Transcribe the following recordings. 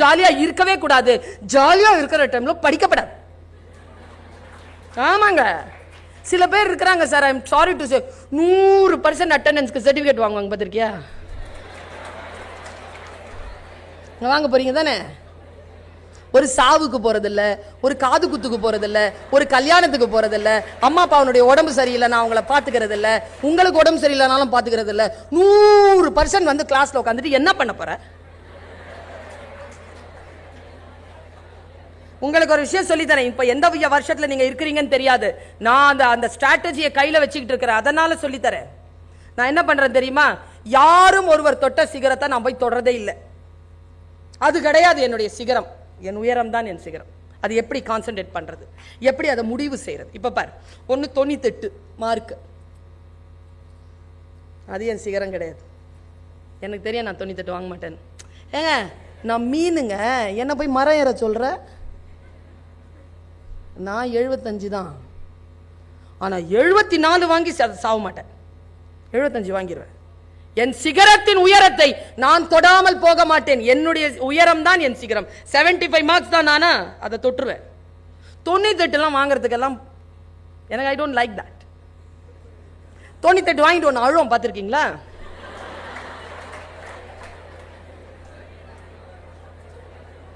ஜாலியா இருக்கவே கூடாது. ஜாலியா இருக்கிற டைம்ல படிக்கப்படாது. ஆமாங்க. சில பேர் இருக்கிறாங்க sir I'm sorry to say நூறு பர்சன்ட் அட்டண்டன்ஸ்க்கு சர்டிஃபிகேட் வாங்குவாங்க பார்த்துருக்கியா? இங்க வாங்க போறீங்க தானே? ஒரு சாவுக்கு போறதில்ல ஒரு காது குத்துக்கு போறதில்ல ஒரு கல்யாணத்துக்கு போறதில்ல அம்மா அப்பாவுடைய உடம்பு சரியில்லை நான் அவங்கள பார்த்துக்கிறதில்ல உங்களுக்கு உடம்பு சரியில்லைனாலும் பார்த்துக்கிறதில்ல. நூறு பர்சன்ட் வந்து கிளாஸில் உட்காந்துட்டு என்ன பண்ண போகிறேன் உங்களுக்கு ஒரு விஷயம் சொல்லி தரேன் இப்போ எந்த வருஷத்தில் நீங்கள் இருக்கிறீங்கன்னு தெரியாது. நான் அந்த அந்த ஸ்ட்ராட்டஜியை கையில் வச்சுக்கிட்டு இருக்கிறேன். அதனால சொல்லி தரேன் நான் என்ன பண்ணுறேன் தெரியுமா? யாரும் ஒருவர் தொட்ட சிகரத்தை நான் போய் தொடரதே இல்லை. அது கிடையாது என்னுடைய சிகரம். என் உயரம் தான் என் சிகரம். அது எப்படி கான்சென்ட்ரேட் பண்ணுறது எப்படி அதை முடிவு செய்கிறது இப்போ பார். ஒன்று தொண்ணூத்தெட்டு மார்க்கு அது என் சிகரம் கிடையாது. எனக்கு தெரியும் நான் தொண்ணூத்தெட்டு வாங்க மாட்டேன்னு. ஏங்க நான் மீனுங்க. என்ன போய் மரம் ஏற சொல்கிறேன் நான் எழுபத்தஞ்சு தான். ஆனால் எழுபத்தி நாலு வாங்கி சா- சாவ மாட்டேன். எழுபத்தஞ்சு வாங்கிடுவேன் என் சிகரத்தின் உயரத்தை நான் தொடாமல் போக மாட்டேன். என்னுடைய உயரம் தான் என் சிகரம். 75 ஃபைவ் மார்க்ஸ் தான் நானா? அதை தொட்டுருவேன். தொண்ணூத்தெட்டுலாம் வாங்குறதுக்கெல்லாம் எனக்கு ஐ டோன்ட் லைக் தட் தொண்ணூத்தெட்டு வாங்கிட்டு ஒன்று அழுவோம் பார்த்துருக்கீங்களா?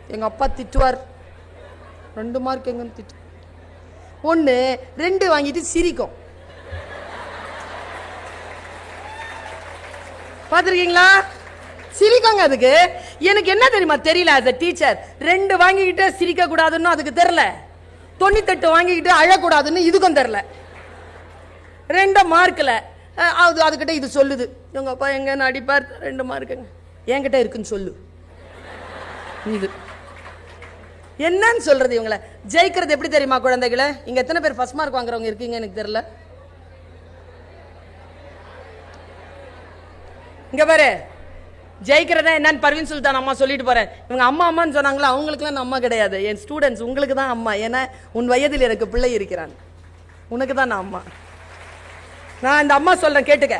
எங்கள் அப்பா திட்டுவார். ரெண்டு மார்க் எங்கன்னு திட்டு ஒன்று ரெண்டு வாங்கிட்டு சிரிக்கும். பார்த்துருக்கீங்களா? சிரிக்கோங்க அதுக்கு. எனக்கு என்ன தெரியுமா தெரியல அஸ் டீச்சர் ரெண்டு வாங்கிக்கிட்டு சிரிக்க கூடாதுன்னு அதுக்கு தெரில தொண்ணூத்தெட்டு வாங்கிக்கிட்டு அழக்கூடாதுன்னு இதுக்கும் தெரில ரெண்டு மார்க்கில். அது அதுக்கிட்ட இது சொல்லுது. உங்கள் அப்பா எங்கன்னு அடிப்பார். ரெண்டு மார்க்குங்க. என்கிட்ட இருக்குன்னு சொல்லு. இது. என்னன்னு சொல்றது இவங்கள? ஜெயிக்கிறது எப்படி தெரியுமா குழந்தைகளை? இங்க எத்தனை பேர் ஃபர்ஸ்ட் மார்க் வாங்குறவங்க இருக்கீங்க எனக்கு தெரியல. இங்க பாரு. ஜெயிக்கிறதா என்னன்னு பர்வீன் சுல்தான் அம்மா சொல்லிட்டு போறேன். இவங்க அம்மா அம்மான்னு சொன்னாங்களா? அவங்களுக்குலாம் நான் அம்மா கிடையாது. என் ஸ்டூடெண்ட்ஸ் உங்களுக்கு தான் அம்மா. ஏன்னா உன் வயதில் எனக்கு பிள்ளை இருக்கிறான். உனக்கு தான் நான் அம்மா. நான் இந்த அம்மா சொல்றேன் கேட்டுக்க.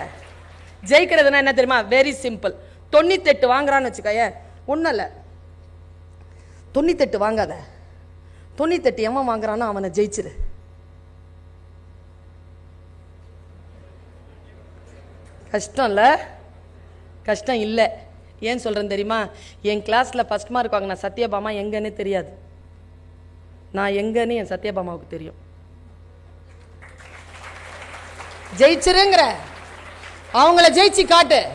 ஜெயிக்கிறதுனா என்ன தெரியுமா? வெரி சிம்பிள் தொண்ணூத்தெட்டு வாங்குறான்னு வச்சுக்கோயே. ஒன்றும் இல்லை. தொண்ணூத்தெட்டு வாங்காத. தொண்ணூத்தெட்டு எவன் வாங்குறானோ அவனை ஜெயிச்சிரு. கஷ்டம் இல்லை. கஷ்டம் இல்லை. ஏன் சொல்கிறேன் தெரியுமா? என் கிளாஸில் ஃபஸ்ட் மார்க் வாங்கின சத்யபாமா எங்கன்னு தெரியாது. நான் எங்கன்னு என் சத்யபாமாவுக்கு தெரியும். ஜெயிச்சிருங்கிற. அவங்கள ஜெயிச்சு காட்டு.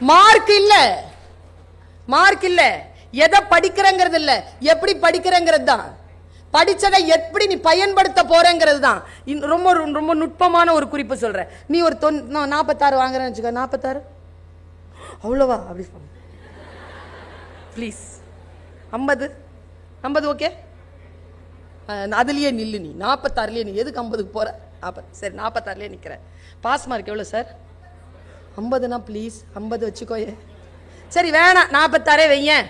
மார்க் இல்லை. மார்க் இல்லை. எதை படிக்கிறங்கிறது இல்ல. எப்படி படிக்கிறங்கிறது தான். படிச்சதை எப்படி நீ பயன்படுத்த போறங்கிறது தான். இன்- ரொம்ப ரொம்ப நுட்பமான ஒரு குறிப்பு சொல்கிறேன் நீ ஒரு தொன் நான் நாற்பத்தாறு வாங்குறேன்னு வச்சுக்கோ. நாற்பத்தாறு அவ்வளோவா? அப்படி ப்ளீஸ் ஐம்பது? ஐம்பது ஓகே? அதுலயே நில்லு நீ. நாற்பத்தாறுலயே நீ. எதுக்கு ஐம்பதுக்கு போற? நாற்பது சரி நாற்பத்தாறுலயே நிற்கிறேன் பாஸ் மார்க் எவ்வளோ சார் ஐம்பதுனா ப்ளீஸ் ஐம்பது வச்சுக்கோயே சரி வேணாம். நாற்பத்தாறே வையேன்.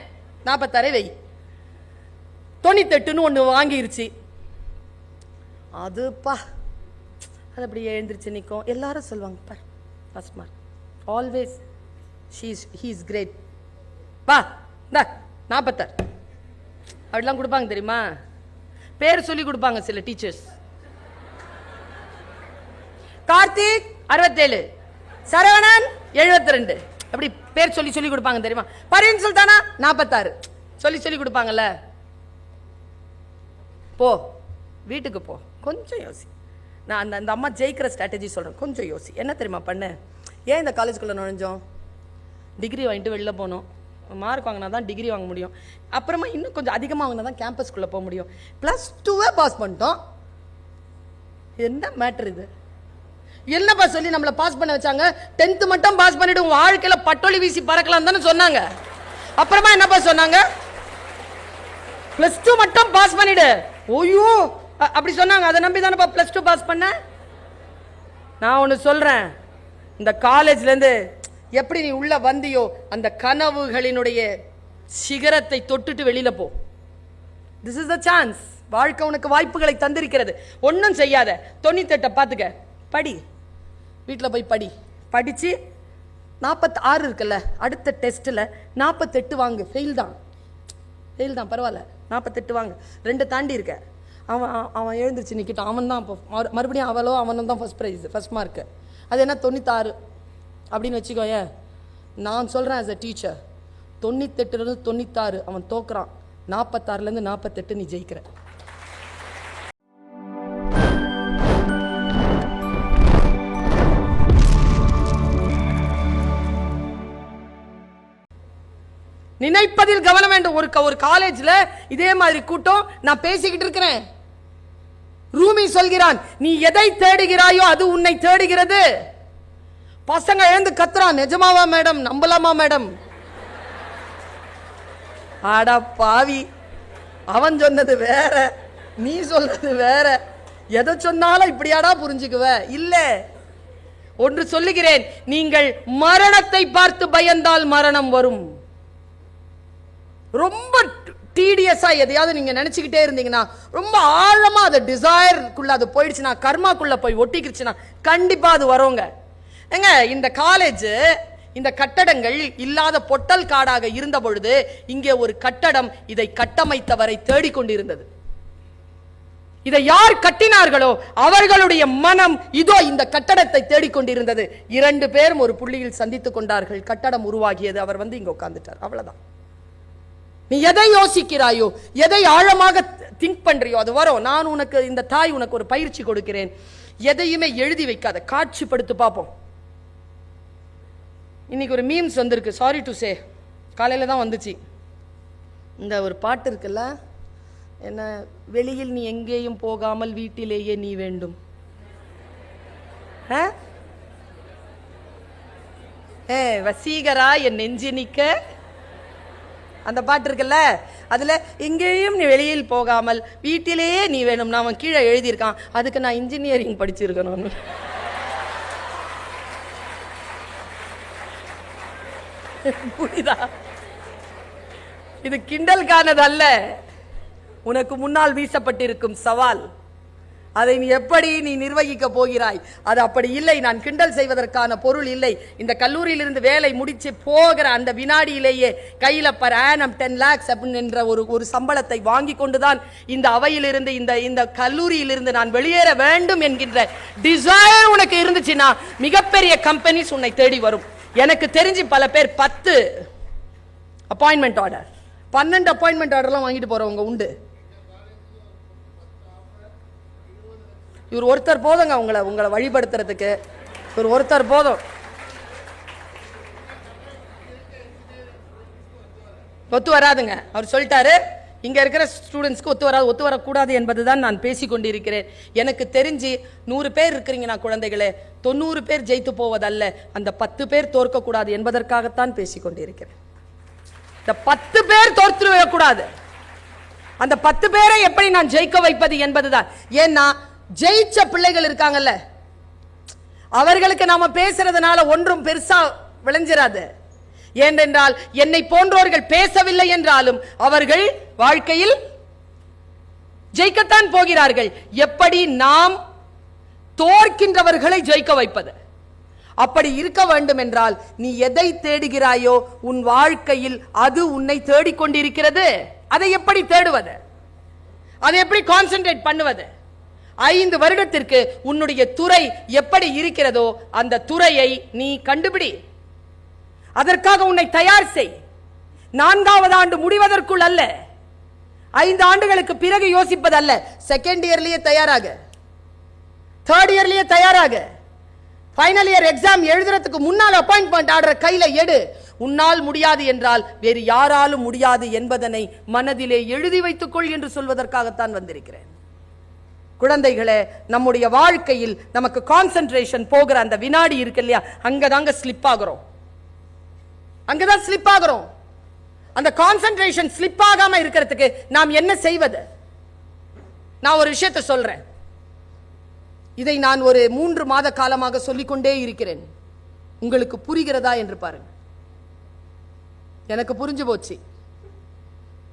நாற்பத்தாறே வை. தொண்ணூத்தெட்டுன்னு ஒன்று வாங்கிருச்சு. அதுப்பா. அது அப்படி எழுந்திருச்சு நிற்கும் எல்லாரும் சொல்லுவாங்க பார் first mark always she's he is great வா இந்த நாற்பத்தாறு அப்படிலாம் கொடுப்பாங்க தெரியுமா? பேர் சொல்லி கொடுப்பாங்க சில டீச்சர்ஸ் கார்த்திக் அறுபத்தேழு. சரவணன் எழுபத்தி ரெண்டு அப்படி பேர் சொல்லி சொல்லி கொடுப்பாங்க தெரியுமா? பரியன் சுல்தானா? நாற்பத்தாறு சொல்லி சொல்லி கொடுப்பாங்கல்ல. போ. வீட்டுக்கு போ. கொஞ்சம் யோசி. நான் அந்த அந்த அம்மா ஜெயிக்கிற ஸ்ட்ராட்டஜி சொல்கிறேன் கொஞ்சம் யோசி. என்ன தெரியுமா பண்ணு? ஏன் இந்த காலேஜ்குள்ளே நுழைஞ்சோம்? டிகிரி வாங்கிட்டு வெளில போனோம். மார்க் வாங்கினா தான் டிகிரி வாங்க முடியும். அப்புறமா இன்னும் கொஞ்சம் அதிகமாக வாங்கினா தான் கேம்பஸ்குள்ளே போக முடியும். ப்ளஸ் டூவே பாஸ் பண்ணிட்டோம். என்ன மேட்ரு இது? என்னப்பா சொல்லி நம்மளை பாஸ் பண்ண வச்சாங்க? டென்த்து மட்டும் பாஸ் பண்ணிட்டு உன் பட்டோலி பட்டொலி வீசி பறக்கலாம் தானே சொன்னாங்க. அப்புறமா என்னப்பா சொன்னாங்க? ப்ளஸ் டூ மட்டும் பாஸ் பண்ணிடு. ஓய்யோ அப்படி சொன்னாங்க. அதை நம்பி தானேப்பா ப்ளஸ் டூ பாஸ் பண்ண? நான் ஒன்று சொல்கிறேன் இந்த காலேஜ்லேருந்து எப்படி நீ உள்ளே வந்தியோ அந்த கனவுகளினுடைய சிகரத்தை தொட்டுட்டு வெளியில் போ. திஸ் இஸ் த சான்ஸ் வாழ்க்கை உனக்கு வாய்ப்புகளை தந்திருக்கிறது. ஒன்றும் செய்யாத. தொண்ணூத்தெட்டை பார்த்துக்க படி. வீட்டில் போய் படி. படித்து நாற்பத்தி ஆறு இருக்குல்ல அடுத்த டெஸ்ட்டில் நாற்பத்தெட்டு வாங்கு. ஃபெயில் தான். ஃபெயில் தான் பரவாயில்ல. நாற்பத்தெட்டு வாங்க. ரெண்டு தாண்டி இருக்க. அவன் அவன் அவன் எழுந்திருச்சு அவன் தான் இப்போ மறு மறுபடியும் அவளோ அவனும் தான் ஃபஸ்ட் ப்ரைஸ் ஃபஸ்ட் மார்க்கு அது என்ன? தொண்ணூத்தாறு. அப்படின்னு வச்சுக்கோயேன் நான் சொல்கிறேன் ஆஸ் அ டீச்சர் தொண்ணூத்தெட்டுலேருந்து தொண்ணூத்தாறு அவன் தோக்குறான். நாற்பத்தாறுலேருந்து நாற்பத்தெட்டு நீ ஜெயிக்கிற. நினைப்பதில் கவனம் வேண்டும். ஒரு க- ஒரு காலேஜில் இதே மாதிரி கூட்டம் நான் பேசிக்கிட்டு இருக்கிறேன். ரூமி சொல்கிறான் நீ எதை தேடுகிறாயோ அது உன்னை தேடுகிறது. பசங்க எழுந்து கத்துறான் நிஜமாவா மேடம்? நம்பலாமா மேடம்? ஆடா பாவி அவன் சொன்னது வேற நீ சொல்றது வேற. எதை சொன்னாலும் இப்படியாடா புரிஞ்சுக்குவ? இல்ல. ஒன்று சொல்லுகிறேன் நீங்கள் மரணத்தை பார்த்து பயந்தால் மரணம் வரும். ரொம்ப டீடியஸாக எதையாவது நீங்க நினைச்சுக்கிட்டே இருந்தீங்கன்னா ரொம்ப ஆழமா அது டிசையருக்குள்ள அது போயிடுச்சுன்னா கர்மாக்குள்ள போய் ஒட்டிக்கிடுச்சுன்னா கண்டிப்பா அது வருங்க. ஏங்க இந்த காலேஜ் இந்த கட்டடங்கள் இல்லாத பொட்டல் காடாக இருந்த பொழுது இங்கே ஒரு கட்டடம் இதை கட்டமைத்தவரை தேடிக்கொண்டிருந்தது. இதை யார் கட்டினார்களோ அவர்களுடைய மனம் இதோ இந்த கட்டடத்தை தேடிக்கொண்டிருந்தது. இரண்டு பேரும் ஒரு புள்ளியில் சந்தித்துக் கொண்டார்கள். கட்டடம் உருவாகியது. அவர் வந்து இங்க உட்கார்ந்துட்டார். அவ்வளவுதான். நீ எதை யோசிக்கிறாயோ எதை ஆழமாக திங்க் பண்றியோ அது வரும். நான் உனக்கு இந்த தாய் உனக்கு ஒரு பயிற்சி கொடுக்கிறேன். எதையுமே எழுதி வைக்காத. காட்சிப்படுத்து பார்ப்போம். இன்னைக்கு ஒரு மீம்ஸ் வந்திருக்கு. சாரி டு சே காலையில் தான் வந்துச்சு. இந்த ஒரு பாட்டு இருக்குல்ல? என்ன வெளியில் நீ எங்கேயும் போகாமல் வீட்டிலேயே நீ வேண்டும். ஆ? ஏ வசீகரா என் நெஞ்சு நிக்க அந்த பாட்டு இருக்குல்ல? அதில் எங்கேயும் நீ வெளியில் போகாமல் வீட்டிலேயே நீ வேணும். அவன் கீழே எழுதியிருக்கான். அதுக்கு நான் இன்ஜினியரிங் படிச்சிருக்கணும். புரியுதா? இது கிண்டலுக்கானது அல்ல. உனக்கு முன்னால் வீசப்பட்டிருக்கும் சவால். அதை நீ எப்படி நீ நிர்வகிக்க போகிறாய்? அது அப்படி இல்லை. நான் கிண்டல் செய்வதற்கான பொருள் இல்லை. இந்த கல்லூரியிலிருந்து வேலை முடிச்சு போகிற அந்த வினாடியிலேயே கையில் பர் ஆனம் டென் லேக்ஸ் என்ற ஒரு ஒரு சம்பளத்தை வாங்கி கொண்டுதான் இந்த அவையிலிருந்து இந்த இந்த கல்லூரியிலிருந்து நான் வெளியேற வேண்டும் என்கின்ற டிசைர் உனக்கு இருந்துச்சுன்னா மிகப்பெரிய கம்பெனிஸ் உன்னை தேடி வரும். எனக்கு தெரிஞ்சு பல பேர் பத்து அப்பாயின்மெண்ட் ஆர்டர் பன்னெண்டு அப்பாயின்மெண்ட் ஆர்டர்லாம் வாங்கிட்டு போகிறவங்க உண்டு. இவர் ஒருத்தர் போதுங்க உங்களை உங்களை வழிபடுத்துறதுக்கு. இவர் ஒருத்தர் போதும். ஒத்து வராதுங்க. அவர் சொல்லிட்டாரு இங்கே இருக்கிற ஸ்டூடெண்ட்ஸ்க்கு ஒத்து வராது ஒத்து வரக்கூடாது என்பதுதான் நான் பேசிக் கொண்டிருக்கிறேன். எனக்கு தெரிஞ்சு நூறு பேர் இருக்கிறீங்கன்னா குழந்தைகளே தொண்ணூறு பேர் ஜெயித்து போவதல்ல. அந்த பத்து பேர் தோற்கக்கூடாது என்பதற்காகத்தான் பேசிக்கொண்டிருக்கிறேன் இந்த பத்து பேர் தோற்று கூடாது அந்த பத்து பேரை எப்படி நான் ஜெயிக்க வைப்பது என்பதுதான். ஏன்னா ஜெயிச்ச பிள்ளைகள் இருக்காங்கல்ல. அவர்களுக்கு நாம பேசுறதுனால ஒன்றும் பெருசா விளைஞ்சிராது. ஏனென்றால் என்னை போன்றோர்கள் பேசவில்லை என்றாலும் அவர்கள் வாழ்க்கையில் ஜெயிக்கத்தான் போகிறார்கள். எப்படி நாம் தோற்கின்றவர்களை ஜெயிக்க வைப்பது? அப்படி இருக்க வேண்டும் என்றால் நீ எதை தேடுகிறாயோ உன் வாழ்க்கையில் அது உன்னை தேடிக்கொண்டிருக்கிறது. அதை எப்படி தேடுவது? அதை எப்படி கான்சென்ட்ரேட் பண்ணுவது? ஐந்து வருடத்திற்கு உன்னுடைய துறை எப்படி இருக்கிறதோ அந்த துறையை நீ கண்டுபிடி. அதற்காக உன்னை தயார் செய். நான்காவது ஆண்டு முடிவதற்குள் அல்ல. ஐந்து ஆண்டுகளுக்கு பிறகு யோசிப்பது அல்ல. செகண்ட் இயர்லயே தயாராக. தேர்ட் இயர்லயே தயாராக. ஃபைனல் இயர் எக்ஸாம் எழுதுறதுக்கு முன்னால் அப்பாயின்மெண்ட் ஆடுற கையில் எடு. உன்னால் முடியாது என்றால் வேறு யாராலும் முடியாது என்பதனை மனதிலே எழுதி வைத்துக்கொள் என்று சொல்வதற்காகத்தான் வந்திருக்கிறேன். குழந்தைகளே நம்முடைய வாழ்க்கையில் நமக்கு கான்சென்ட்ரேஷன் போகிற அந்த வினாடி இருக்கு இல்லையா? அங்கதாங்க ஸ்லிப் ஆகுறோம். அங்கதான் ஸ்லிப் ஆகுறோம். அந்த கான்சென்ட்ரேஷன் ஸ்லிப் ஆகாம இருக்கிறதுக்கு நாம் என்ன செய்வது? நான் ஒரு விஷயத்தை சொல்றேன். இதை நான் ஒரு மூன்று மாத காலமாக சொல்லிக்கொண்டே இருக்கிறேன். உங்களுக்கு புரிகிறதா என்று பாருங்க. எனக்கு புரிஞ்சு போச்சு.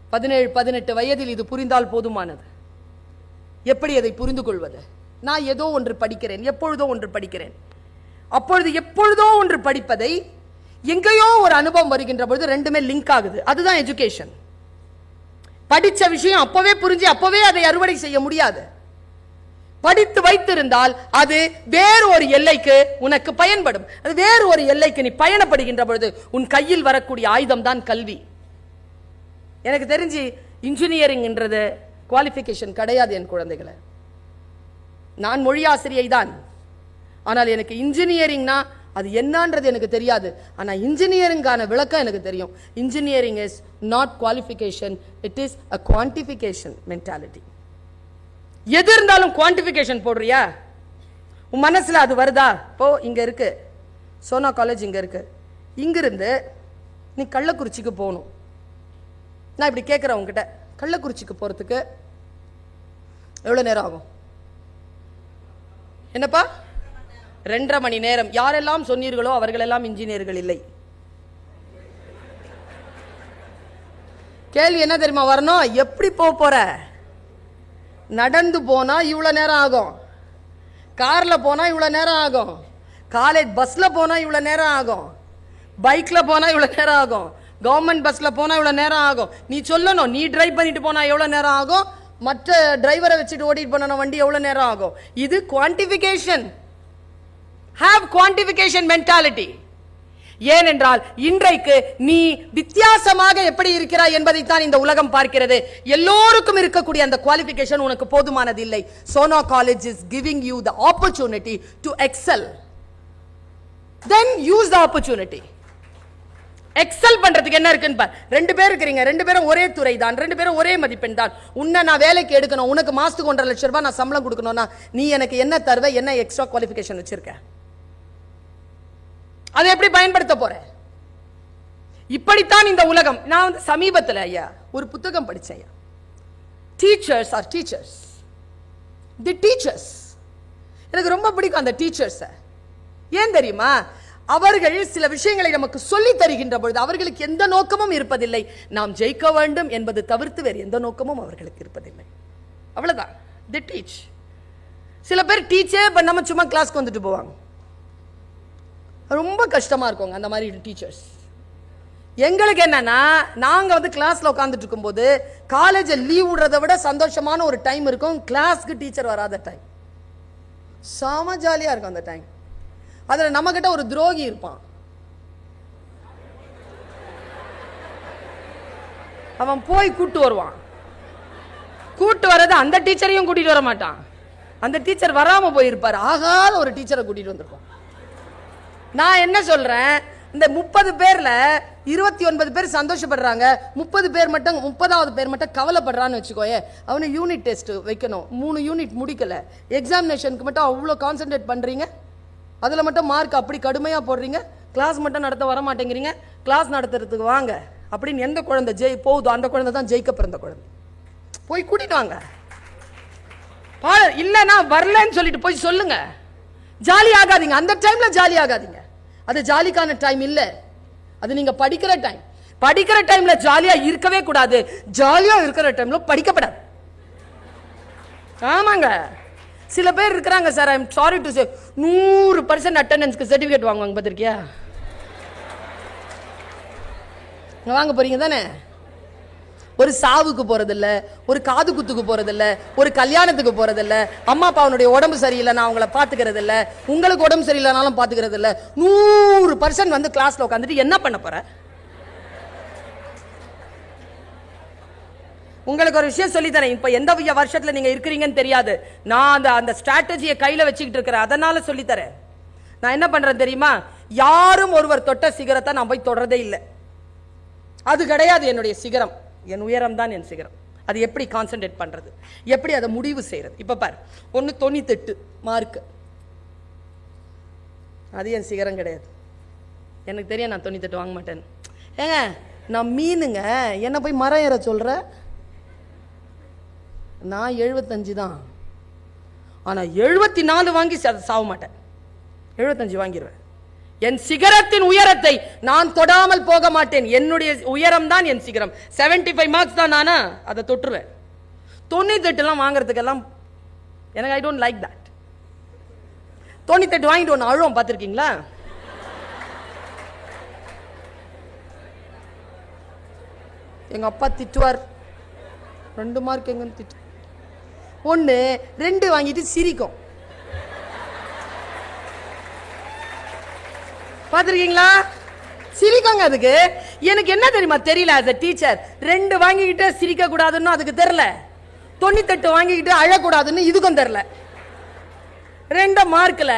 பதினேழு பதினெட்டு வயதில் இது புரிந்தால் போதுமானது. எப்படி அதை புரிந்து கொள்வது நான் ஏதோ ஒன்று படிக்கிறேன் எப்பொழுதோ ஒன்று படிக்கிறேன். அப்பொழுது எப்பொழுதோ ஒன்று படிப்பதை எங்கேயோ ஒரு அனுபவம் வருகின்ற பொழுது ரெண்டுமே லிங்க் ஆகுது. அதுதான் எஜுகேஷன் படித்த விஷயம் அப்பவே புரிஞ்சு அப்பவே அதை அறுவடை செய்ய முடியாது. படித்து வைத்திருந்தால் அது வேறு ஒரு எல்லைக்கு உனக்கு பயன்படும். அது வேறு ஒரு எல்லைக்கு நீ பயணப்படுகின்ற பொழுது உன் கையில் வரக்கூடிய ஆயுதம் தான் கல்வி. எனக்கு தெரிஞ்சு இன்ஜினியரிங்ன்றது குவாலிஃபிகேஷன் கிடையாது என் குழந்தைகளை. நான் மொழியாசிரியை தான் ஆனால் எனக்கு இன்ஜினியரிங்னா அது என்னன்றது எனக்கு தெரியாது. ஆனால் இன்ஜினியரிங்கான விளக்கம் எனக்கு தெரியும். Engineering is not qualification it is a quantification mentality எது இருந்தாலும் குவான்டிஃபிகேஷன் போடுறியா? உன் மனசில் அது வருதா? போ இங்கே இருக்கு. சோனா காலேஜ் இங்கே இருக்கு. இங்கிருந்து நீ கள்ளக்குறிச்சிக்கு போகணும். நான் இப்படி கேட்குறேன் உங்ககிட்ட கள்ளக்குறிச்சிக்கு போகிறதுக்கு எவ்வளோ நேரம் ஆகும்? என்னப்பா? ரெண்டரை மணி நேரம். யாரெல்லாம் சொன்னீர்களோ அவர்களெல்லாம் இன்ஜினியர்கள் இல்லை. கேள்வி என்ன தெரியுமா வரணும்? எப்படி போக போற? நடந்து போனா இவ்வளோ நேரம் ஆகும். காரில் போனால் இவ்வளோ நேரம் ஆகும். காலேஜ் பஸ்ஸில் போனால் இவ்வளோ நேரம் ஆகும். பைக்கில் போனால் இவ்வளோ நேரம் ஆகும். கவர்மெண்ட் பஸ்ஸில் போனால் இவ்வளோ நேரம் ஆகும். நீ சொல்லணும் நீ ட்ரைவ் பண்ணிட்டு போனால் எவ்வளோ நேரம் ஆகும்? மற்ற டிரைவரை வச்சுட்டு ஓடிட்டு போன வண்டி எவ்வளோ நேரம் ஆகும்? இது குவான்டிஃபிகேஷன் ஹாவ் குவான்டிஃபிகேஷன் மென்டாலிட்டி ஏனென்றால் இன்றைக்கு நீ வித்தியாசமாக எப்படி இருக்கிறாய் என்பதைத்தான் இந்த உலகம் பார்க்கிறது. எல்லோருக்கும் இருக்கக்கூடிய அந்த குவாலிஃபிகேஷன் உனக்கு போதுமானது இல்லை Sona college is giving you the opportunity to excel then use the opportunity excel பண்றதுக்கு என்ன இருக்குன்னு பார். ரெண்டு பேர் இருக்கிறீங்க. ரெண்டு பேரும் ஒரே துறை தான் ரெண்டு பேரும் ஒரே மதிப்பெண் தான் உன்னை நான் வேலைக்கு எடுக்கணும். உனக்கு மாசத்துக்கு ஒன்றரை லட்சம் ரூபாய் நான் சம்பளம் கொடுக்கணும்னா நீ எனக்கு என்ன தருவ என்ன எக்ஸ்ட்ரா குவாலிஃபிகேஷன் வச்சிருக்க? அதை எப்படி பயன்படுத்த போற? இப்படித்தான் இந்த உலகம். நான் வந்து சமீபத்தில் ஐயா ஒரு புத்தகம் படிச்சேன் ஐயா. Teachers are teachers the teachers எனக்கு ரொம்ப பிடிக்கும் அந்த டீச்சர்ஸை ஏன் தெரியுமா? அவர்கள் சில விஷயங்களை நமக்கு சொல்லி தருகின்ற பொழுது அவர்களுக்கு எந்த நோக்கமும் இருப்பதில்லை. நாம் ஜெயிக்க வேண்டும் என்பது தவிர்த்து வேறு எந்த நோக்கமும் அவர்களுக்கு இருப்பதில்லை. அவ்வளவுதான். தி டீச் சில பேர் டீச்சே பண்ணாம சும்மா கிளாஸ்க்கு வந்துட்டு போவாங்க. ரொம்ப கஷ்டமா இருக்கோங்க அந்த மாதிரி டீச்சர்ஸ் எங்களுக்கு என்னன்னா நாங்க வந்து கிளாஸ்ல உட்காந்துட்டு இருக்கும்போது காலேஜை லீவ் விடுறத விட சந்தோஷமான ஒரு டைம் இருக்கும். கிளாஸ்க்கு டீச்சர் வராத டைம் செம ஜாலியா இருக்கும் அந்த டைம் அதில் நம்மக்கிட்ட ஒரு துரோகி இருப்பான். அவன் போய் கூட்டு வருவான். கூட்டு வர்றது அந்த டீச்சரையும் கூட்டிகிட்டு வர மாட்டான். அந்த டீச்சர் வராமல் போயிருப்பார். ஆகாத ஒரு டீச்சரை கூட்டிகிட்டு வந்திருப்பான். நான் என்ன சொல்கிறேன் இந்த முப்பது பேரில் இருபத்தி ஒன்பது பேர் சந்தோஷப்படுறாங்க. முப்பது பேர் மட்டும் முப்பதாவது பேர் மட்டும் கவலைப்படுறான்னு வச்சுக்கோயே அவனை யூனிட் டெஸ்ட் வைக்கணும். மூணு யூனிட் முடிக்கலை. எக்ஸாமினேஷனுக்கு மட்டும் அவ்வளோ கான்சென்ட்ரேட் பண்ணுறீங்க அதில் மட்டும் மார்க் அப்படி கடுமையாக போடுறீங்க. கிளாஸ் மட்டும் நடத்த வர மாட்டேங்கிறீங்க கிளாஸ் நடத்துறதுக்கு வாங்க. அப்படின்னு எந்த குழந்தை ஜெய் போகுதோ அந்த குழந்தை தான் ஜெயிக்க பிறந்த குழந்தை. போய் கூட்டிட்டு வாங்க. பாட இல்லைன்னா வரலன்னு சொல்லிட்டு போய் சொல்லுங்க. ஜாலி ஆகாதீங்க. அந்த டைம்ல ஜாலி ஆகாதீங்க. அது ஜாலிக்கான டைம் இல்லை. அது நீங்க படிக்கிற டைம் படிக்கிற டைம்ல ஜாலியா இருக்கவே கூடாது. ஜாலியா இருக்கிற டைம்ல படிக்கப்படாது. ஆமாங்க. சில பேர் இருக்கிறாங்க sir I'm sorry to say நூறு பர்சன்ட் அட்டண்டன்ஸ்க்கு சர்டிஃபிகேட் வாங்குவாங்க பார்த்துருக்கியா? வாங்க போகிறீங்க தானே? ஒரு சாவுக்கு போகிறதில்ல ஒரு காது குத்துக்கு போகிறதில்ல ஒரு கல்யாணத்துக்கு போகிறதில்ல அம்மா அப்பாவுடைய உடம்பு சரியில்லை நான் அவங்கள பார்த்துக்கிறதில்ல உங்களுக்கு உடம்பு சரியில்லைனாலும் பார்த்துக்கிறதில்ல. நூறு பர்சன்ட் வந்து கிளாஸில் உட்காந்துட்டு என்ன பண்ண போகிறேன் உங்களுக்கு ஒரு விஷயம் சொல்லி தரேன் இப்ப எந்த வருஷத்தில் வருஷத்துல நீங்க இருக்கிறீங்கன்னு தெரியாது. நான் அந்த அந்த ஸ்ட்ராட்டஜியை கையில வச்சுக்கிட்டு இருக்கிறேன். அதனால சொல்லி தரேன் நான் என்ன பண்றேன் தெரியுமா? யாரும் ஒருவர் தொட்ட சிகரத்தை நான் போய் தொடரதே இல்லை. அது கிடையாது என்னுடைய சிகரம். என் உயரம் தான் என் சிகரம். அது எப்படி கான்சென்ட்ரேட் பண்றது? எப்படி அதை முடிவு செய்யறது? இப்ப பார். ஒன்று தொண்ணூத்தெட்டு மார்க் அது என் சிகரம் கிடையாது. எனக்கு தெரியும் நான் தொண்ணூத்தெட்டு வாங்க மாட்டேன்னு. ஏங்க நான் மீனுங்க. என்ன போய் மரம் ஏற சொல்கிறேன் நான் எழுபத்தஞ்சு தான். ஆனால் எழுபத்தி நாலு வாங்கி சா- சாவ மாட்டேன். எழுபத்தஞ்சு வாங்கிடுவேன் என் சிகரத்தின் உயரத்தை நான் தொடாமல் போக மாட்டேன். என்னுடைய உயரம் தான் என் சிகரம். 75 ஃபைவ் மார்க்ஸ் தான் நானா? அதை தொட்டுருவேன். தொண்ணூத்தெட்டுலாம் வாங்குறதுக்கெல்லாம் எனக்கு ஐ டோன்ட் லைக் தட் தொண்ணூத்தெட்டு வாங்கிட்டு ஒன்று அழுவோம் பார்த்துருக்கீங்களா? எங்கள் அப்பா திட்டுவார். ரெண்டு மார்க் எங்கன்னு திட்டு ஒன்று ரெண்டு வாங்கிட்டு சிரிக்கும். பார்த்துருக்கீங்களா? சிரிக்கோங்க அதுக்கு. எனக்கு என்ன தெரியுமா தெரியல அஸ் டீச்சர் ரெண்டு வாங்கிக்கிட்டு சிரிக்க கூடாதுன்னு அதுக்கு தெரில தொண்ணூத்தெட்டு வாங்கிக்கிட்டு அழக்கூடாதுன்னு இதுக்கும் தெரில ரெண்டு மார்க்கில்.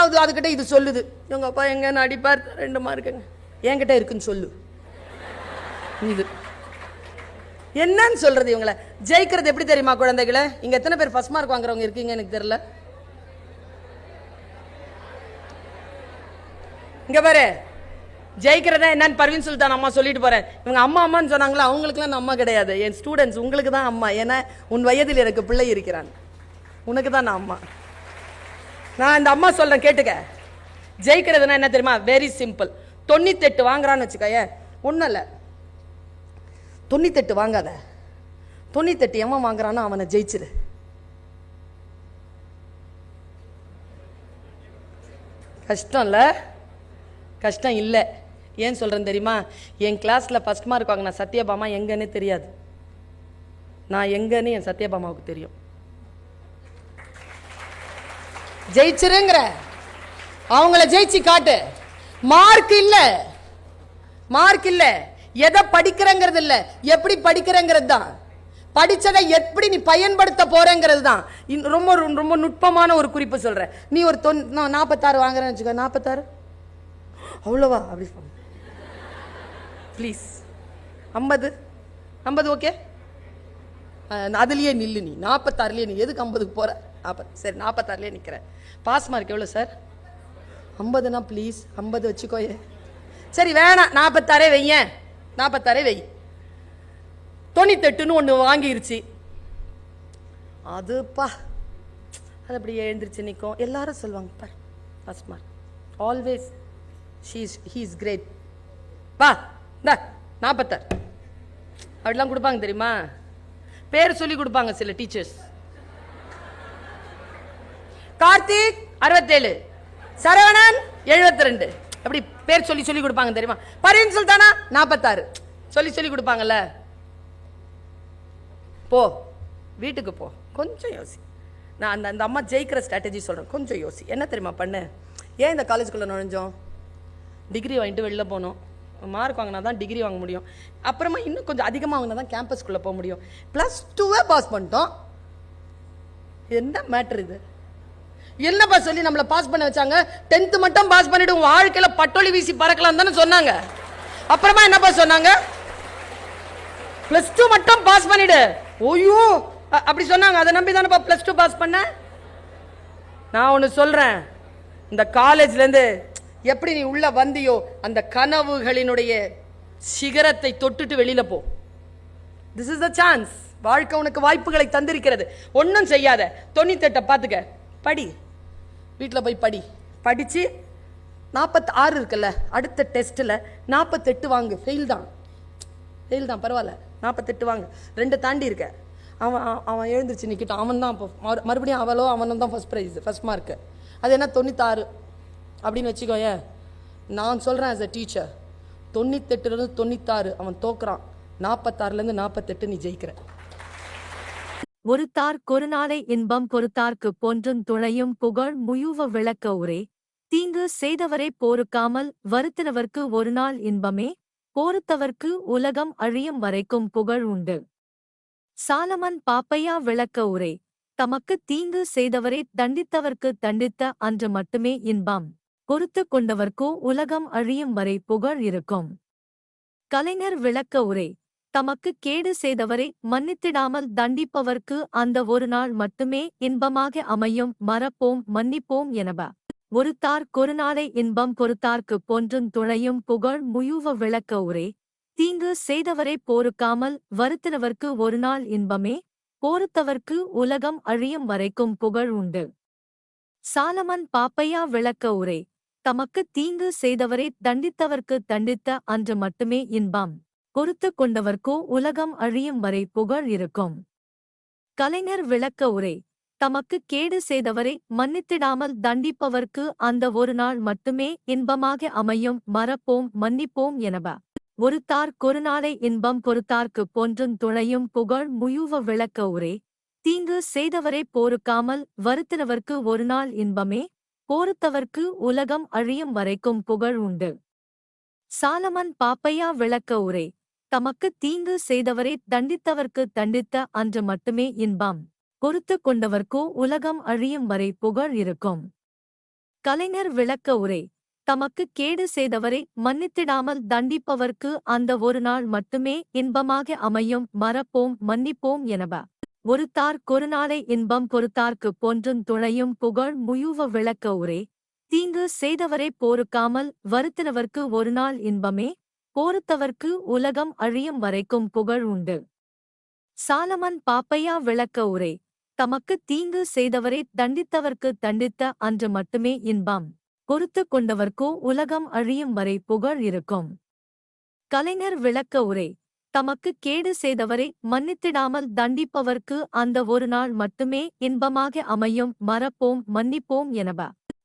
அது அதுக்கிட்ட இது சொல்லுது. எங்கள் அப்பா எங்கன்னு அடிப்பார். ரெண்டு மார்க்குங்க. என்கிட்ட இருக்குன்னு சொல்லு. இது. என்னன்னு சொல்றது இவங்கள? ஜெயிக்கிறது எப்படி தெரியுமா குழந்தைகளை? இங்க எத்தனை பேர் ஃபர்ஸ்ட் மார்க் வாங்குறவங்க இருக்கீங்க எனக்கு தெரியல. இங்க பாரு. ஜெயிக்கிறதா என்னன்னு பர்வீன் சுல்தான் அம்மா சொல்லிட்டு போறேன். இவங்க அம்மா அம்மான்னு சொன்னாங்களா? அவங்களுக்குலாம் நான் அம்மா கிடையாது. என் ஸ்டூடெண்ட்ஸ் உங்களுக்கு தான் அம்மா. ஏன்னா உன் வயதில் எனக்கு பிள்ளை இருக்கிறான். உனக்கு தான் நான் அம்மா. நான் இந்த அம்மா சொல்றேன் கேட்டுக்க. ஜெயிக்கிறதுனா என்ன தெரியுமா? வெரி சிம்பிள் தொண்ணூத்தெட்டு வாங்குறான்னு வச்சுக்கோயே. ஒன்றும் இல்லை. தொண்ணூத்தெட்டு வாங்காத. தொண்ணூத்தெட்டு எவன் வாங்குறானோ அவனை ஜெயிச்சிரு. கஷ்டம் இல்லை. கஷ்டம் இல்லை. ஏன் சொல்கிறேன் தெரியுமா? என் கிளாஸில் ஃபஸ்ட் மார்க் வாங்கின சத்யபாமா எங்கன்னு தெரியாது. நான் எங்கன்னு என் சத்யபாமாவுக்கு தெரியும். ஜெயிச்சிருங்கிற. அவங்கள ஜெயிச்சு காட்டு. மார்க் இல்லை. மார்க் இல்லை. எதை படிக்கிறங்கிறது இல்லை. எப்படி படிக்கிறங்கிறது தான். படித்ததை எப்படி நீ பயன்படுத்த போகிறேங்கிறது தான். இன்- ரொம்ப ரொம்ப நுட்பமான ஒரு குறிப்பு சொல்கிறேன் நீ ஒரு தொன் நான் நாற்பத்தாறு வாங்குறேன்னு வச்சுக்கோ. நாற்பத்தாறு அவ்வளோவா? அப்படி ப்ளீஸ் ஐம்பது? ஐம்பது ஓகே? அதுலேயே நில்லு நீ. நாற்பத்தாறுலேயே நீ. எதுக்கு ஐம்பதுக்கு போகிற நாற்பது சரி நாற்பத்தாறுலேயே நிற்கிறேன் பாஸ் மார்க் எவ்வளோ சார் ஐம்பதுனா ப்ளீஸ் ஐம்பது வச்சுக்கோயே சரி வேணாம். நாற்பத்தாறே வையேன். நாற்பத்தாறே வை. தொண்ணூத்தெட்டுன்னு ஒன்று வாங்கிருச்சு. அதுப்பா. அது அப்படியே எழுந்திருச்சு நிற்கும் எல்லாரும் சொல்லுவாங்க பார் first mark always she's he is great வா இந்த நாற்பத்தாறு அப்படிலாம் கொடுப்பாங்க தெரியுமா? பேர் சொல்லி கொடுப்பாங்க சில டீச்சர்ஸ் கார்த்திக் அறுபத்தேழு. சரவணன் எழுபத்தி ரெண்டு அப்படி பேர் சொல்லி சொல்லி கொடுப்பாங்க தெரியுமா? பரீன் சுல்தானா? நாற்பத்தாறு சொல்லி சொல்லி கொடுப்பாங்கல்ல. போ. வீட்டுக்கு போ. கொஞ்சம் யோசி. நான் அந்த அந்த அம்மா ஜெயிக்கிற ஸ்ட்ராட்டஜி சொல்கிறேன் கொஞ்சம் யோசி. என்ன தெரியுமா பண்ணு? ஏன் இந்த காலேஜுக்குள்ளே நுழைஞ்சோம்? டிகிரி வாங்கிட்டு வெளில போனோம். மார்க் வாங்கினா தான் டிகிரி வாங்க முடியும். அப்புறமா இன்னும் கொஞ்சம் அதிகமாக வாங்கினா தான் கேம்பஸ்க்குள்ளே போக முடியும். ப்ளஸ் டூவே பாஸ் பண்ணிட்டோம். என்ன மேட்ரு இது? என்னப்பா சொல்லி நம்மளை பாஸ் பண்ண வச்சாங்க? டென்த்து மட்டும் பாஸ் பண்ணிட்டு வாழ்க்கையில் பட்டொலி வீசி பறக்கலாம் தானே சொன்னாங்க. அப்புறமா என்னப்பா சொன்னாங்க? ப்ளஸ் டூ மட்டும் பாஸ் பண்ணிவிடு ஓய்யோ அப்படி சொன்னாங்க. அதை நம்பி தானேப்பா ப்ளஸ் டூ பாஸ் பண்ண? நான் ஒன்று சொல்கிறேன் இந்த காலேஜ்லேருந்து எப்படி நீ உள்ளே வந்தியோ அந்த கனவுகளினுடைய சிகரத்தை தொட்டுட்டு வெளியில் போ. திஸ் இஸ் த சான்ஸ் வாழ்க்கை உனக்கு வாய்ப்புகளை தந்திருக்கிறது. ஒன்றும் செய்யாத. தொண்ணூத்தெட்டை பார்த்துக்க படி. வீட்டில் போய் படி. படித்து நாற்பத்தி ஆறு இருக்குல்ல அடுத்த டெஸ்ட்டில் நாற்பத்தெட்டு வாங்கு. ஃபெயில் தான். ஃபெயில் தான் பரவாயில்ல. நாற்பத்தெட்டு வாங்க. ரெண்டு தாண்டி இருக்க. அவன் அவன் அவன் எழுந்திருச்சு அவன் தான் இப்போ மறுபடியும் அவளோ அவனும் தான் ஃபஸ்ட் ப்ரைஸ் ஃபஸ்ட் மார்க்கு அது என்ன தொண்ணூத்தாறு? அப்படின்னு வச்சுக்கோயேன் நான் சொல்கிறேன் ஆஸ் அ டீச்சர் தொண்ணூத்தெட்டுலேருந்து தொண்ணூத்தாறு அவன் தோக்குறான். நாற்பத்தாறுலேருந்து நாற்பத்தெட்டு நீ ஜெயிக்கிற. ஒருத்தார் கொருநாளை இன்பம் பொறுத்தார்க்குப் போன்றும் துணையும் புகழ் முயுவ விளக்க உரே. தீங்கு செய்தவரை போருக்காமல் வருத்தினவர்க்கு ஒருநாள் இன்பமே. போருத்தவர்க்கு உலகம் அழியும் வரைக்கும் புகழ் உண்டு. சாலமன் பாப்பையா விளக்க உரே. தமக்கு தீங்கு செய்தவரை தண்டித்தவர்க்கு தண்டித்த அன்று மட்டுமே இன்பம். பொறுத்து கொண்டவர்க்கோ உலகம் அழியும் வரை புகழ் இருக்கும். கலைஞர் விளக்க உரை. தமக்கு கேடு செய்தவரை மன்னித்திடாமல் தண்டிப்பவர்க்கு அந்த ஒரு நாள் மட்டுமே இன்பமாக அமையும். மறப்போம் மன்னிப்போம் எனப ஒருத்தார் கொருநாளை இன்பம் பொறுத்தார்க்குப் போன்றும் துணையும் புகழ் முயுவ விளக்க உரே. தீங்கு செய்தவரை போருக்காமல் வருத்தினவர்க்கு ஒருநாள் இன்பமே. போருத்தவர்க்கு உலகம் அழியும் வரைக்கும் புகழ் உண்டு. சாலமன் பாப்பையா விளக்க உரை. தமக்கு தீங்கு செய்தவரை தண்டித்தவர்க்கு தண்டித்த அன்று மட்டுமே இன்பம். பொறுத்து கொண்டவர்க்கோ உலகம் அழியும் வரை புகழ் இருக்கும். கலைஞர் விளக்க உரை. தமக்கு கேடு செய்தவரை மன்னித்திடாமல் தண்டிப்பவர்க்கு அந்த ஒரு நாள் மட்டுமே இன்பமாக அமையும். மறப்போம் மன்னிப்போம் எனப ஒருத்தார் கொருநாளை இன்பம் பொறுத்தார்க்கு போன்றும் துணையும் புகழ் முயுவ விளக்க உரே. தீங்கு செய்தவரை போருக்காமல் வருத்தினவர்க்கு ஒருநாள் இன்பமே. போருத்தவர்க்கு உலகம் அழியும் வரைக்கும் புகழ் உண்டு. சாலமன் பாப்பையா விளக்க உரே. தமக்கு தீங்கு செய்தவரை தண்டித்தவர்க்கு தண்டித்த அன்று மட்டுமே இன்பம். பொறுத்து கொண்டவர்க்கோ உலகம் அழியும் வரை புகழ் இருக்கும். கலைஞர் விளக்க உரை. தமக்கு கேடு செய்தவரை மன்னித்திடாமல் தண்டிப்பவர்க்கு அந்த ஒரு நாள் மட்டுமே இன்பமாக அமையும். மறப்போம் மன்னிப்போம் எனவ. ஒருத்தார் கொருநாளை இன்பம் பொறுத்தார்க்கு போன்றும் துணையும் புகழ் முயுவ விளக்க உரே. தீங்கு செய்தவரை போருக்காமல் வருத்தினவர்க்கு ஒருநாள் இன்பமே? போருத்தவர்க்கு உலகம் அழியும் வரைக்கும் புகழ் உண்டு. சாலமன் பாப்பையா விளக்க உரை தமக்கு தீங்கு செய்தவரை தண்டித்தவர்க்கு தண்டித்த அன்று மட்டுமே இன்பம். பொறுத்து கொண்டவர்க்கோ உலகம் அழியும் வரை புகழ் இருக்கும். கலைஞர் விளக்க உரை தமக்கு கேடு செய்தவரை மன்னித்திடாமல் தண்டிப்பவர்க்கு அந்த ஒரு நாள் மட்டுமே இன்பமாக அமையும். மறப்போம் மன்னிப்போம் எனவ.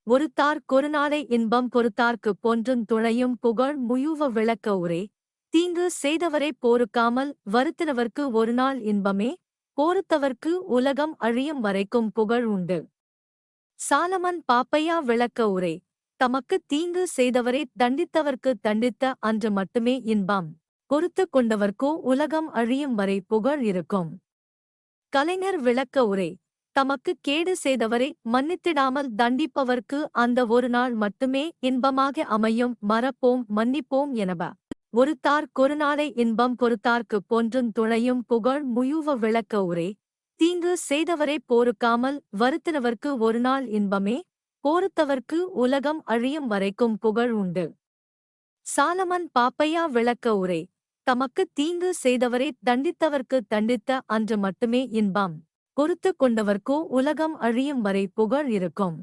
ஒருத்தார் கொருநாளை இன்பம் பொறுத்தார்க்கு போன்றும் துணையும் புகழ் முயுவ விளக்க உரே. தீங்கு செய்தவரை போருக்காமல் வருத்தினவர்க்கு ஒருநாள் இன்பமே. போருத்தவர்க்கு உலகம் அழியும் வரைக்கும் புகழ் உண்டு. சாலமன் பாப்பையா விளக்க உரை. தமக்கு தீங்கு செய்தவரை தண்டித்தவர்க்கு தண்டித்த அன்று மட்டுமே இன்பம். பொறுத்து கொண்டவர்க்கோ உலகம் அழியும் வரை புகழ் இருக்கும். கலைஞர் விளக்க உரை. தமக்கு கேடு செய்தவரை மன்னித்திடாமல் தண்டிப்பவர்க்கு அந்த ஒரு நாள் மட்டுமே இன்பமாக அமையும். மறப்போம் மன்னிப்போம் எனவ ஒருத்தார் கொருநாளை இன்பம் பொறுத்தார்க்கு போன்றும் துணையும் புகழ் முயுவ விளக்க உரே. தீங்கு செய்தவரை போருக்காமல் வருத்தினவர்க்கு ஒருநாள் இன்பமே. போருத்தவர்க்கு உலகம் அழியும் வரைக்கும் புகழ் உண்டு. சாலமன் பாப்பையா விளக்க உரை. தமக்கு தீங்கு செய்தவரை தண்டித்தவர்க்கு தண்டித்த அன்று மட்டுமே இன்பம். பொறுத்து கொண்டவர்க்கோ உலகம் அழியும் வரை புகழ் இருக்கும்.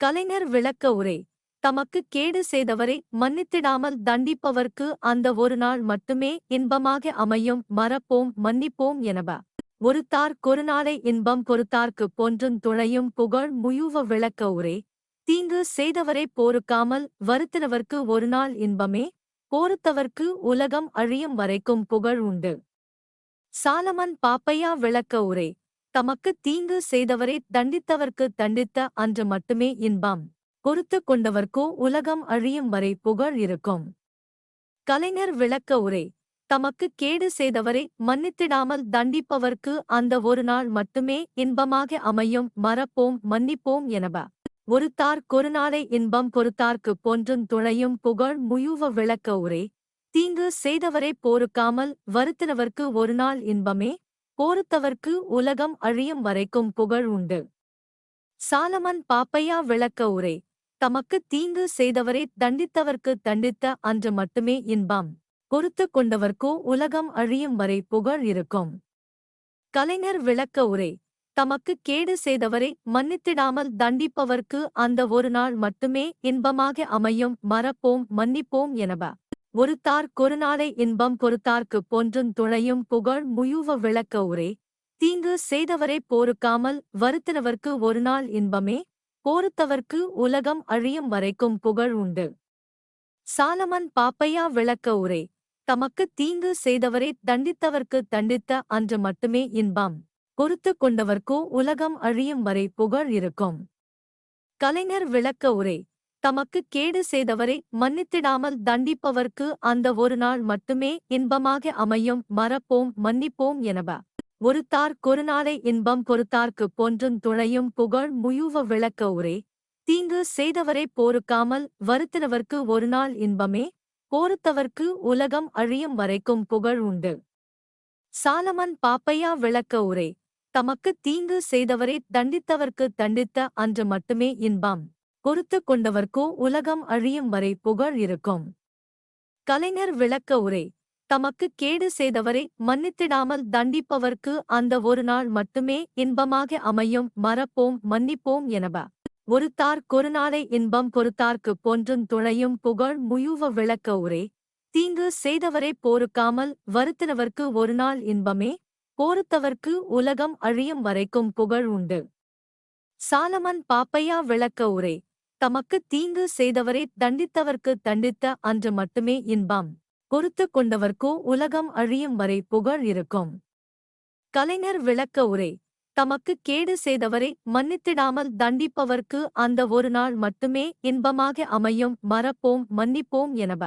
கலைஞர் விளக்க உரை. தமக்கு கேடு செய்தவரை மன்னித்திடாமல் தண்டிப்பவர்க்கு அந்த ஒரு நாள் மட்டுமே இன்பமாக அமையும். மறப்போம் மன்னிப்போம் எனவ. ஒருத்தார் கொருநாளை இன்பம் பொறுத்தார்க்கு போன்றும் துணையும் புகழ் முயுவ விளக்க உரே. தீங்கு செய்தவரை போருக்காமல் வருத்தினவர்க்கு ஒரு நாள் இன்பமே. போருத்தவர்க்கு உலகம் அழியும் வரைக்கும் புகழ் உண்டு. சாலமன் பாப்பையா விளக்க உரை. தமக்கு தீங்கு செய்தவரை தண்டித்தவர்க்கு தண்டித்த அன்று மட்டுமே இன்பம். பொறுத்து கொண்டவர்க்கோ உலகம் அழியும் வரை புகழ் இருக்கும். கலைஞர் விளக்க உரை. தமக்கு கேடு செய்தவரை மன்னித்திடாமல் தண்டிப்பவர்க்கு அந்த ஒரு நாள் மட்டுமே இன்பமாக அமையும். மறப்போம் மன்னிப்போம் எனவ. ஒருத்தார் கொருநாளை இன்பம் பொறுத்தார்க்கு போன்றும் துணையும் புகழ் முயுவ விளக்க உரை. தீங்கு செய்தவரை போருக்காமல் வருத்தினவர்க்கு ஒருநாள் இன்பமே. போருத்தவர்க்கு உலகம் அழியும் வரைக்கும் புகழ் உண்டு. சாலமன் பாப்பையா விளக்க உரை தமக்கு தீங்கு செய்தவரை தண்டித்தவர்க்கு தண்டித்த அன்று மட்டுமே இன்பம் பொறுத்து கொண்டவர்க்கோ உலகம் அழியும் வரை புகழ் இருக்கும். கலைஞர் விளக்க உரை தமக்கு கேடு செய்தவரை மன்னித்திடாமல் தண்டிப்பவர்க்கு அந்த ஒரு நாள் மட்டுமே இன்பமாக அமையும் மறப்போம் மன்னிப்போம் எனப. ஒருத்தார் கொருநாளை இன்பம் பொறுத்தார்க்கு போன்றும் துணையும் புகழ் முயுவ விளக்க உரே. தீங்கு செய்தவரை போருக்காமல் வருத்தினவர்க்கு ஒருநாள் இன்பமே. போருத்தவர்க்கு உலகம் அழியும் வரைக்கும் புகழ் உண்டு. சாலமன் பாப்பையா விளக்க உரை. தமக்கு தீங்கு செய்தவரை தண்டித்தவர்க்கு தண்டித்த அன்று மட்டுமே இன்பம். பொறுத்து கொண்டவர்க்கோ உலகம் அழியும் வரை புகழ் இருக்கும். கலைஞர் விளக்க உரை. தமக்கு கேடு செய்தவரை மன்னித்திடாமல் தண்டிப்பவர்க்கு அந்த ஒரு நாள் மட்டுமே இன்பமாக அமையும். மறப்போம் மன்னிப்போம் எனவ. ஒருத்தார் கொருநாளை இன்பம் பொறுத்தார்க்கு போன்றும் துணையும் புகழ் முயுவ விளக்க உரே. தீங்கு செய்தவரை போருக்காமல் வருத்தினவர்க்கு ஒருநாள் இன்பமே. போருத்தவர்க்கு உலகம் அழியும் வரைக்கும் புகழ் உண்டு. சாலமன் பாப்பையா விளக்க உரை. தமக்கு தீங்கு செய்தவரை தண்டித்தவர்க்கு தண்டித்த அன்று மட்டுமே இன்பம். பொறுத்து கொண்டவர்க்கோ உலகம் அழியும் வரை புகழ் இருக்கும். கலைஞர் விளக்க உரை. தமக்கு கேடு செய்தவரை மன்னித்திடாமல் தண்டிப்பவர்க்கு அந்த ஒரு நாள் மட்டுமே இன்பமாக அமையும். மறப்போம் மன்னிப்போம் எனவ. ஒருத்தார் கொருநாளை இன்பம் பொறுத்தார்க்கு போன்றும் துணையும் புகழ் முயுவ விளக்க உரை. தீங்கு செய்தவரை போருக்காமல் வருத்தினவர்க்கு ஒருநாள் இன்பமே. போருத்தவர்க்கு உலகம் அழியும் வரைக்கும் புகழ் உண்டு. சாலமன் பாப்பையா விளக்க உரை. தமக்கு தீங்கு செய்தவரை தண்டித்தவர்க்கு தண்டித்த அன்று மட்டுமே இன்பம். பொறுத்து கொண்டவர்க்கோ உலகம் அழியும் வரை புகழ் இருக்கும். கலைஞர் விளக்க உரை. தமக்கு கேடு செய்தவரை மன்னித்திடாமல் தண்டிப்பவர்க்கு அந்த ஒரு நாள் மட்டுமே இன்பமாக அமையும். மறப்போம் மன்னிப்போம் எனப.